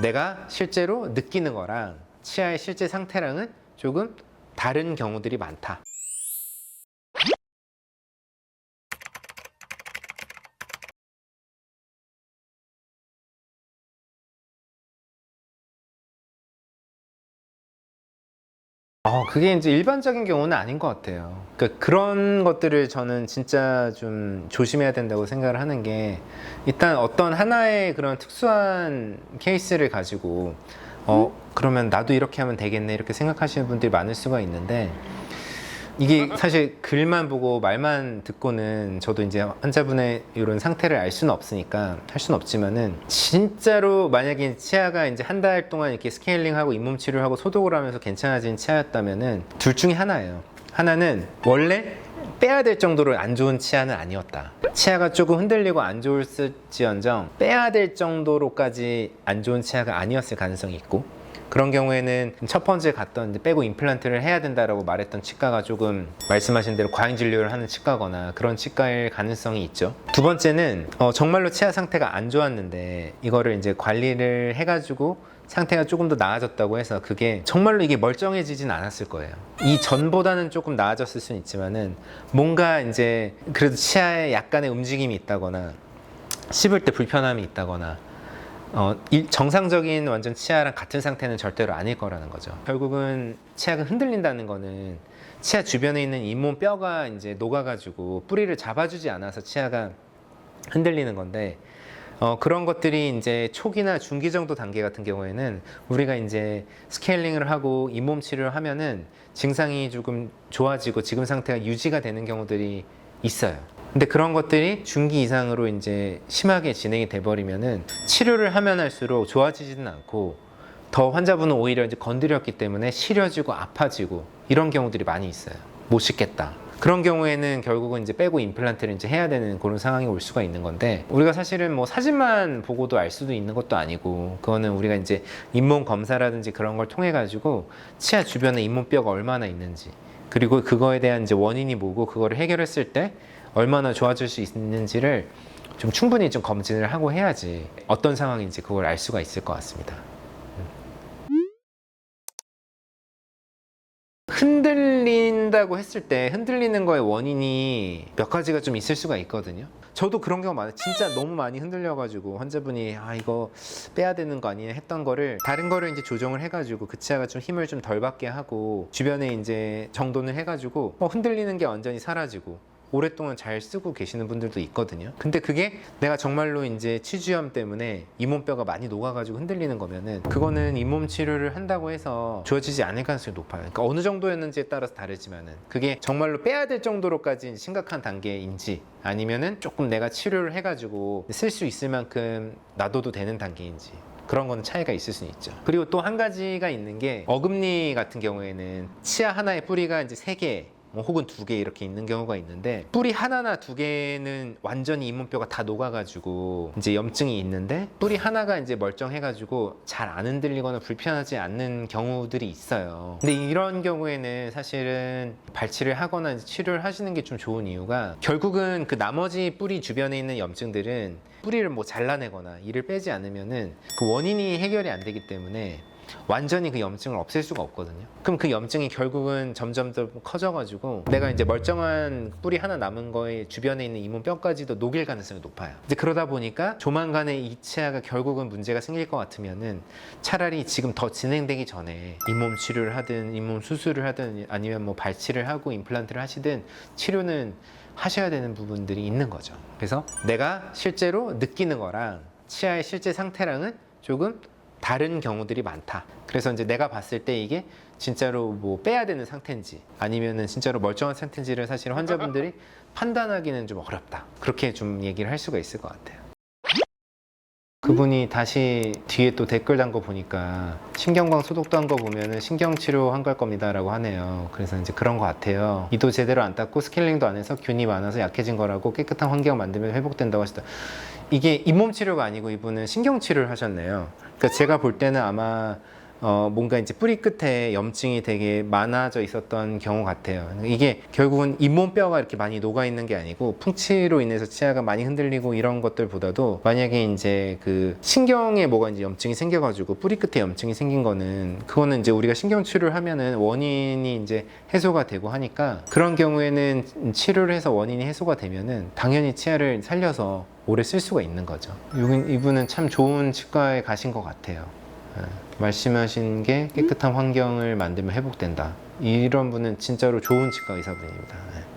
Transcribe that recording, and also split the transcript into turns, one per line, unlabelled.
내가 실제로 느끼는 거랑 치아의 실제 상태랑은 조금 다른 경우들이 많다. 어, 그게 이제 일반적인 경우는 아닌 것 같아요. 그러니까 그런 것들을 저는 진짜 좀 조심해야 된다고 생각을 하는 게 일단 어떤 하나의 그런 특수한 케이스를 가지고 어, 그러면 나도 이렇게 하면 되겠네 이렇게 생각하시는 분들이 많을 수가 있는데 이게 사실 글만 보고 말만 듣고는 저도 이제 환자분의 이런 상태를 알 수는 없으니까 할 수는 없지만은 진짜로 만약에 치아가 이제 한 달 동안 이렇게 스케일링하고 잇몸 치료하고 소독을 하면서 괜찮아진 치아였다면은 둘 중에 하나예요. 하나는 원래 빼야 될 정도로 안 좋은 치아는 아니었다. 치아가 조금 흔들리고 안 좋을지언정 빼야 될 정도로까지 안 좋은 치아가 아니었을 가능성이 있고 그런 경우에는 첫 번째 갔던 빼고 임플란트를 해야 된다라고 말했던 치과가 조금 말씀하신 대로 과잉 진료를 하는 치과거나 그런 치과일 가능성이 있죠. 두 번째는 어, 정말로 치아 상태가 안 좋았는데 이거를 이제 관리를 해가지고 상태가 조금 더 나아졌다고 해서 그게 정말로 이게 멀쩡해지진 않았을 거예요. 이 전보다는 조금 나아졌을 수는 있지만은 뭔가 이제 그래도 치아에 약간의 움직임이 있다거나 씹을 때 불편함이 있다거나 어, 일- 정상적인 완전 치아랑 같은 상태는 절대로 아닐 거라는 거죠. 결국은 치아가 흔들린다는 거는 치아 주변에 있는 잇몸 뼈가 이제 녹아가지고 뿌리를 잡아주지 않아서 치아가 흔들리는 건데 어, 그런 것들이 이제 초기나 중기 정도 단계 같은 경우에는 우리가 이제 스케일링을 하고 잇몸 치료를 하면은 증상이 조금 좋아지고 지금 상태가 유지가 되는 경우들이 있어요. 근데 그런 것들이 중기 이상으로 이제 심하게 진행이 돼 버리면은 치료를 하면 할수록 좋아지지는 않고 더 환자분은 오히려 이제 건드렸기 때문에 시려지고 아파지고 이런 경우들이 많이 있어요. 못 씻겠다. 그런 경우에는 결국은 이제 빼고 임플란트를 이제 해야 되는 그런 상황이 올 수가 있는 건데 우리가 사실은 뭐 사진만 보고도 알 수도 있는 것도 아니고 그거는 우리가 이제 잇몸 검사라든지 그런 걸 통해 가지고 치아 주변에 잇몸뼈가 얼마나 있는지 그리고 그거에 대한 이제 원인이 뭐고 그거를 해결했을 때 얼마나 좋아질 수 있는지를 좀 충분히 좀 검진을 하고 해야지 어떤 상황인지 그걸 알 수가 있을 것 같습니다. 흔들린다고 했을 때 흔들리는 거의 원인이 몇 가지가 좀 있을 수가 있거든요. 저도 그런 경우 많아요. 진짜 너무 많이 흔들려가지고 환자분이 아 이거 빼야 되는 거 아니에요 했던 거를 다른 거를 이제 조정을 해가지고 그 치아가 좀 힘을 좀 덜 받게 하고 주변에 이제 정돈을 해가지고 뭐 흔들리는 게 완전히 사라지고 오랫동안 잘 쓰고 계시는 분들도 있거든요. 근데 그게 내가 정말로 이제 치주염 때문에 잇몸뼈가 많이 녹아가지고 흔들리는 거면은 그거는 잇몸 치료를 한다고 해서 좋아지지 않을 가능성이 높아요. 그러니까 어느 정도였는지에 따라서 다르지만은 그게 정말로 빼야 될 정도로까지 심각한 단계인지 아니면은 조금 내가 치료를 해가지고 쓸 수 있을 만큼 놔둬도 되는 단계인지 그런 건 차이가 있을 수는 있죠. 그리고 또 한 가지가 있는 게 어금니 같은 경우에는 치아 하나의 뿌리가 이제 세 개, 뭐 혹은 두 개 이렇게 있는 경우가 있는데 뿌리 하나나 두 개는 완전히 잇몸뼈가 다 녹아가지고 이제 염증이 있는데 뿌리 하나가 이제 멀쩡해가지고 잘 안 흔들리거나 불편하지 않는 경우들이 있어요. 근데 이런 경우에는 사실은 발치를 하거나 치료를 하시는 게 좀 좋은 이유가 결국은 그 나머지 뿌리 주변에 있는 염증들은 뿌리를 뭐 잘라내거나 이를 빼지 않으면은 그 원인이 해결이 안 되기 때문에 완전히 그 염증을 없앨 수가 없거든요. 그럼 그 염증이 결국은 점점 더 커져가지고 내가 이제 멀쩡한 뿌리 하나 남은 거에 주변에 있는 잇몸 뼈까지도 녹일 가능성이 높아요. 이제 그러다 보니까 조만간에 이 치아가 결국은 문제가 생길 것 같으면은 차라리 지금 더 진행되기 전에 잇몸 치료를 하든 잇몸 수술을 하든 아니면 뭐 발치를 하고 임플란트를 하시든 치료는 하셔야 되는 부분들이 있는 거죠. 그래서 내가 실제로 느끼는 거랑 치아의 실제 상태랑은 조금 다른 경우들이 많다. 그래서 이제 내가 봤을 때 이게 진짜로 뭐 빼야 되는 상태인지 아니면은 진짜로 멀쩡한 상태인지를 사실 환자분들이 판단하기는 좀 어렵다. 그렇게 좀 얘기를 할 수가 있을 것 같아요. 그분이 다시 뒤에 또 댓글 단 거 보니까 신경광 소독도 한 거 보면은 신경치료 한 걸 겁니다라고 하네요. 그래서 이제 그런 거 같아요. 이도 제대로 안 닦고 스케일링도 안 해서 균이 많아서 약해진 거라고 깨끗한 환경 만들면 회복된다고 하시다. 이게 잇몸 치료가 아니고 이분은 신경 치료를 하셨네요. 그러니까 제가 볼 때는 아마 어, 뭔가 이제 뿌리 끝에 염증이 되게 많아져 있었던 경우 같아요. 이게 결국은 잇몸뼈가 이렇게 많이 녹아 있는 게 아니고 풍치로 인해서 치아가 많이 흔들리고 이런 것들보다도 만약에 이제 그 신경에 뭐가 이제 염증이 생겨가지고 뿌리 끝에 염증이 생긴 거는 그거는 이제 우리가 신경 치료를 하면은 원인이 이제 해소가 되고 하니까 그런 경우에는 치료를 해서 원인이 해소가 되면은 당연히 치아를 살려서 오래 쓸 수가 있는 거죠. 이분- 이분은 참 좋은 치과에 가신 것 같아요. 예. 말씀하신 게 깨끗한 환경을 만들면 회복된다. 이런 분은 진짜로 좋은 치과 의사분입니다. 예.